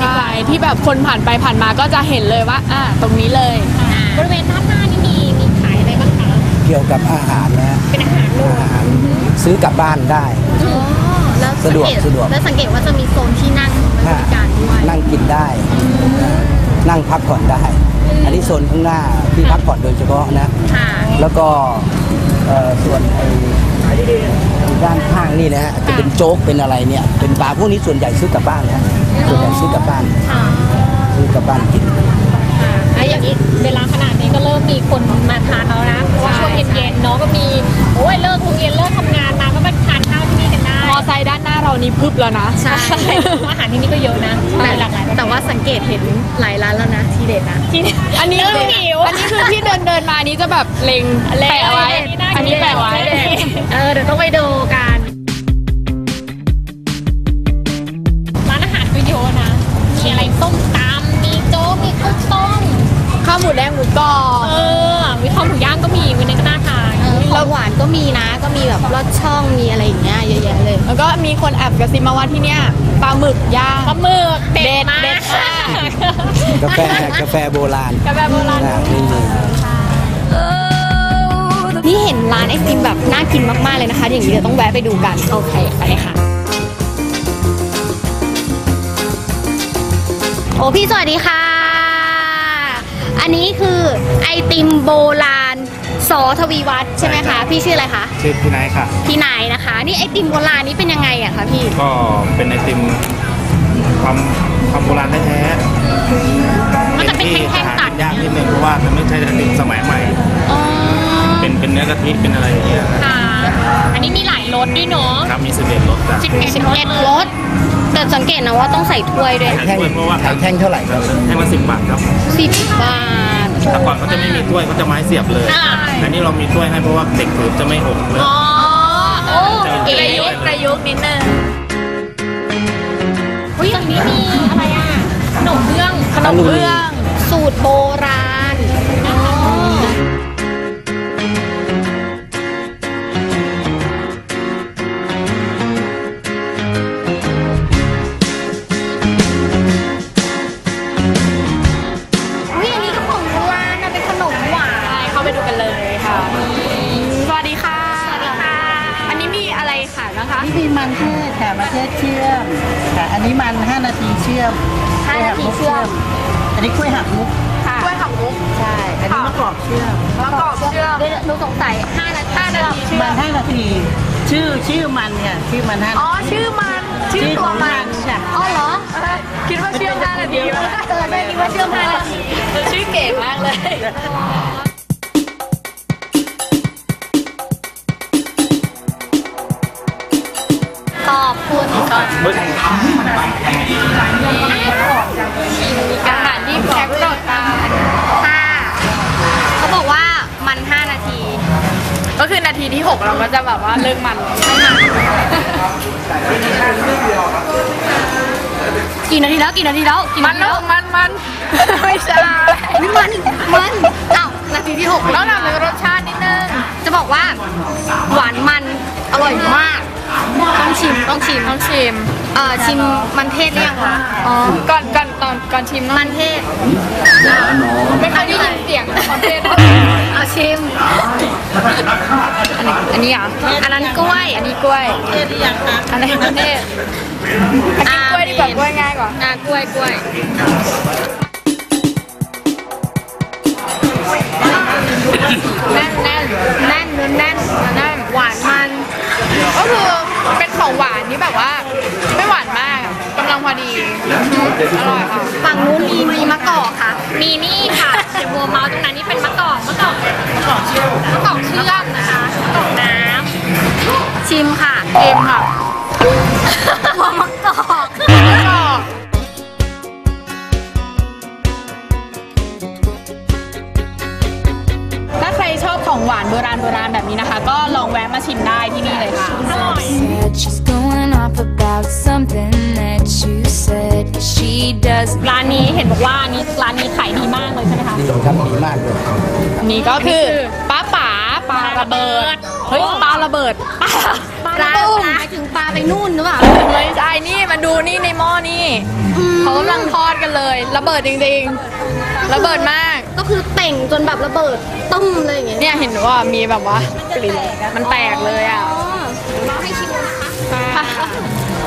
เลยดีกใช่ว่าที่แบบคนผ่านไปผ่านมาก็จะเห็นเลยว่า อ่า ตรงนี้เลย บริเวณด้านหน้านี่มีมีขายอะไรบ้างคะ เกี่ยวกับอาหารนะฮะเป็นอาหารเลยอาหารซื้อกลับบ้านได้ อ๋อแล้วสะดวกสังเตสะดวก แล้วสังเกตว่าจะมีโซนที่นั่งไว้บริการด้วย นั่งกินได้นะนั่งพักผ่อนได้ อันนี้โซนข้างหน้าที่พักผ่อนโดยเฉพาะนะ ค่ะ แล้วก็เอ่อส่วนไอ้ด้านข้างนี่นะฮะจะเป็นโจ๊กเป็นอะไรเนี่ย เป็นปลาพวกนี้ส่วนใหญ่ซื้อกลับบ้านนะ ส่วนใหญ่ซื้อกลับบ้านค่ะซื้อกลับบ้านกินค่ะแล้วอย่างนี้เวลาขนาดนี้ก็เริ่มมีคนมาทานแล้วนะเพราะว่าช่วงเย็นๆเนาะก็มีโอ้ยเลิกโรงเรียนเลิกทำงานมาก็มาทานข้าวที่นี่กันได้มอไซค์ด้านหน้าเรานี่พึบแล้วนะใช่อาหารที่นี่ก็เยอะนะใช่หลากหลายแต่ว่าสังเกตเห็นหลายร้านแล้วนะทีเด็ดนะที่อันนี้เริ่มคือหิวอันนี้คือที่เดินเดินมานี้จะแบบเล็งแปะไว้อันนี้แปะไว้เออเดี๋ยวต้องไปดูกันร้าน ส้มตำมีโจ๊กมีข้าวต้มข้าวหมูแดงหมูกรอบ เออมีข้าวหมูย่างก็มีวันนี้ก็น่าทาน ของหวานก็มีนะ ก็มีแบบลอดช่องมีอะไรอย่างเงี้ยเยอะแยะเลย แล้วก็มีคนแอบกระซิบมาว่าที่เนี่ยปลาหมึกย่าง ปลาหมึกเด็เด็ดดมากเด็ดมาก กาแฟกาแฟโบราณกาแฟโบราณ นะนี่นี่นี่เห็นร้านไอติมแบบน่ากินมากๆเลยนะคะ อย่างนี้เดี๋ยวต้องแวะไปดูกัน โอเค ไปเลยค่ะ โอ้พี่สวัสดีค่ะ อันนี้คือไอติมโบราณสอทวีวัฒน์ใช่ไหมคะพี่ชื่ออะไรคะ ชื่อพี่ไนท์ค่ะ พี่นายนะคะ นี่ไอติมโบราณนี้เป็นยังไงอะคะพี่ ก็เป็นไอติมความความโบราณแท้ๆมันจะเป็นแท่งๆตัดหายากนิดนึงเพราะว่ามันไม่ใช่ไอติมสมัยใหม่ อ๋อ เป็นเป็นเนื้อกะทิเป็นอะไรอย่างเงี้ยค่ะ อันนี้มีหลายรสด้วยเนาะครับมีสิบเอ็ดรสจ้ะสิบเอ็ดสิบรสเอ็ดรสแต่สังเกตนะว่าต้องใส่ถ้วยด้วยแท่งเพราะว่าขายแท่งเท่าไหร่ครับแท่งละสิบบาทครับสิบบาท แต่ก่อนเขาจะไม่มีถ้วยเขาจะไม้เสียบเลยอ่า แต่นี่เรามีถ้วยให้เพราะว่าเด็กถือจะไม่หกเลย อ๋อโอ้เก๋ประยุกต์ประยุกต์นิดนึงอุ้ยอย่างนี้มีอะไรอะขนมเบื้องขนมเบื้อง สูตรโบรา นนี้กล้วยหักมุกกล้วยหักมุกใช่ อันนี้มะกอกเชื่อมมะกอกเชื่อมเดี๋ยวหนูสงสัยห้านาทีห้านาทีเชื่อมันม5นาที ชื่อชื่อมันเนี่ยชื่อมันห้าอ๋อชื่อมันชื่อชื่อตัขวองมัมันนค่ะอ๋อเหรอคิดว่าเชื่อมห้านาทีเกิดไม่คิดว่าเชื่อมห้านาทีชื่อเก๋มากเลยขอบคุณก่อน อาหารที่แพ็คต่อการค่ะเขาบอกว่ามัน5นาที ก็คือนาทีที่6เราก็จะแบบว่าเลิกมันกี่นาทีแล้วกี่นาทีแล้วกี่มันานทีแล้วมันมันไม่ใช่อุ๊ยมันมันอ้าวนาทีที่หกต้องทำเป็นรสชาตินิดนึงจะบอกว่าหวานมันอร่อยมาก ต้องชิมต้องชิมต้องชิม เอ่อชิมมันเทศหรือยังคะอ๋อก่อนก่อนตอนก่อนชิมต้องมันเทศไม่เคยได้ยินเสียงประเภทเอาชิม อันนี้อะอันนั้นกล้วย อันนี้กล้วยเทศหรือยังคะอันนี้ประเทศอันนี้กล้วยดีกว่ากล้วยง่ายกว่าอะกล้วยกล้วยแน่นแน่นแน่นเนื้อแน่นแน่นหวานมัน ก็คือเป็นของหวานที่แบบว่า ฝั่งนู้นมีมีมะกอกค่ะ มีนี่ค่ะเดี๋ยวบัวเมาส์ตรงนั้นนี่เป็นมะกอกมะกอกมะกอกเชื่อมมะกอกเชื่อมนะคะมะกอกน้ชิมค่ะเค็มค่ะหัวมะ ของหวานโบราณโบราณแบบนี้นะคะ ก็ลองแวะมาชิมได้ที่นี่เลยค่ะ said she's going off about something that you said she doesn't ำร้านนี้เห็นบอกว่านี้ร้านนี้ขายดีมากเลยใช่ไหมคะดีครับดีมากเลยนี่ก็คือป้าป๋าปลาระเบิดเฮ้ยปลาระเบิดปลลาหมายถึงปลาไปนู่นหรือเปล่าไม่ใช่นี่มาดูนี่ในหม้อนี่อืมเขากำลังทอดกันเลย ระเบิดจริงๆ ระเบิดมาก ก็คือเต่งจนแบบระเบิดตึ้มเลยอย่างเงี้ยเนี่ยเห็นว่ามีแบบว่าปลิวมันแตกเลยอะอ๋อเราให้ชิมนะคะ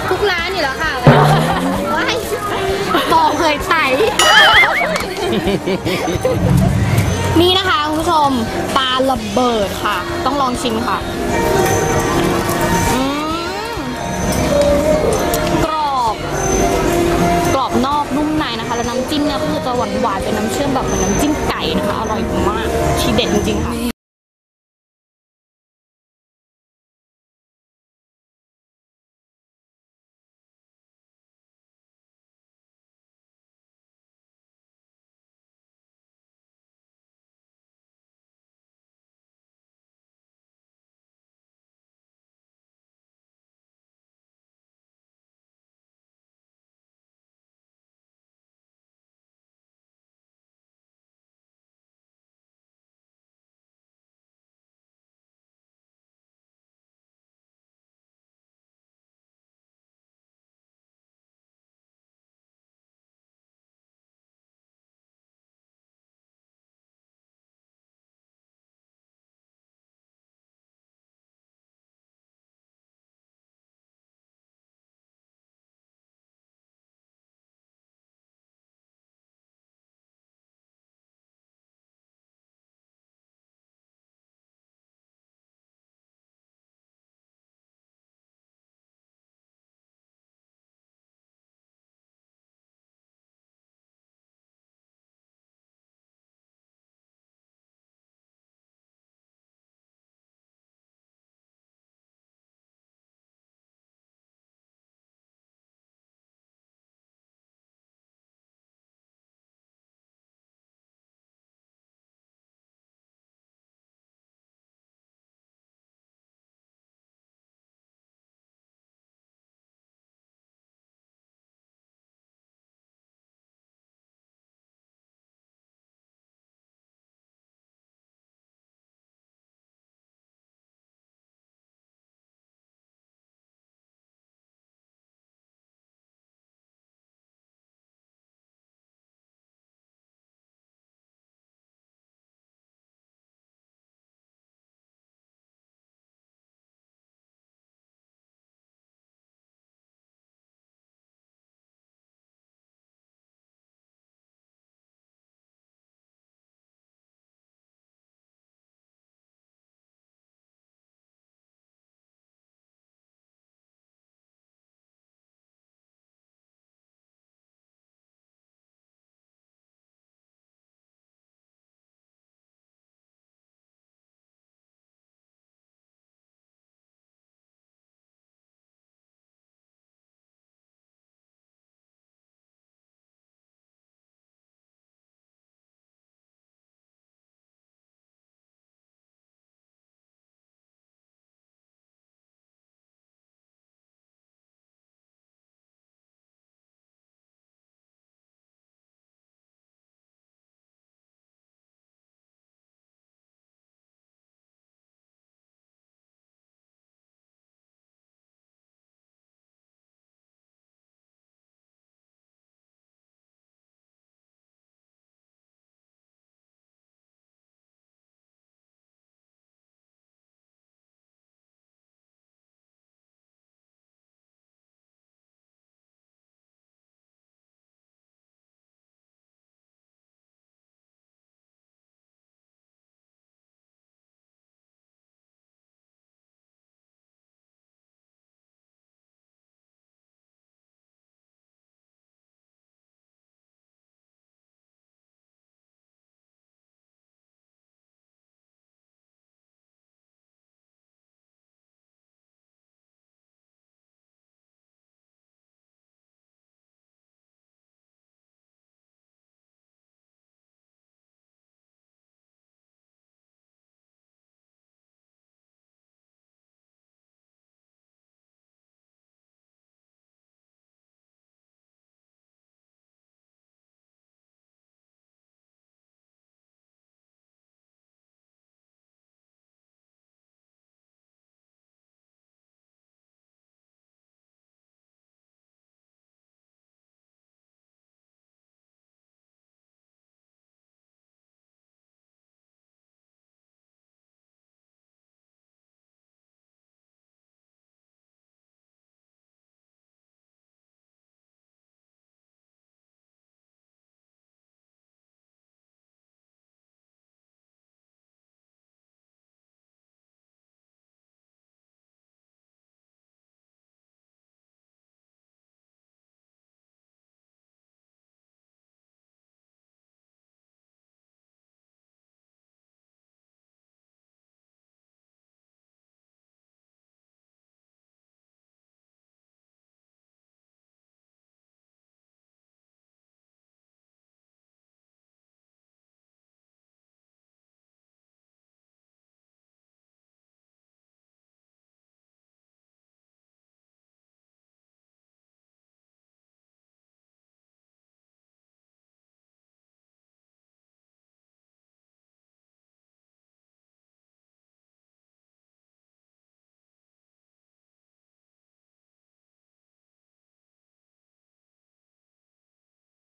ทุกร้านอยู่แล้วค่ะว้ายบอกเคยไตนี่นะคะคุณผู้ชมปลาระเบิดค่ะ ต้องลองชิมค่ะอืมกรอบ กรอบนอกนุ่ม ในนะคะ แล้วน้ำจิ้มเนี่ยก็คือจะหวานๆเป็นน้ำเชื่อมแบบเหมือนน้ำจิ้มไก่นะคะ อร่อยมาก ทีเด็ดจริงๆค่ะ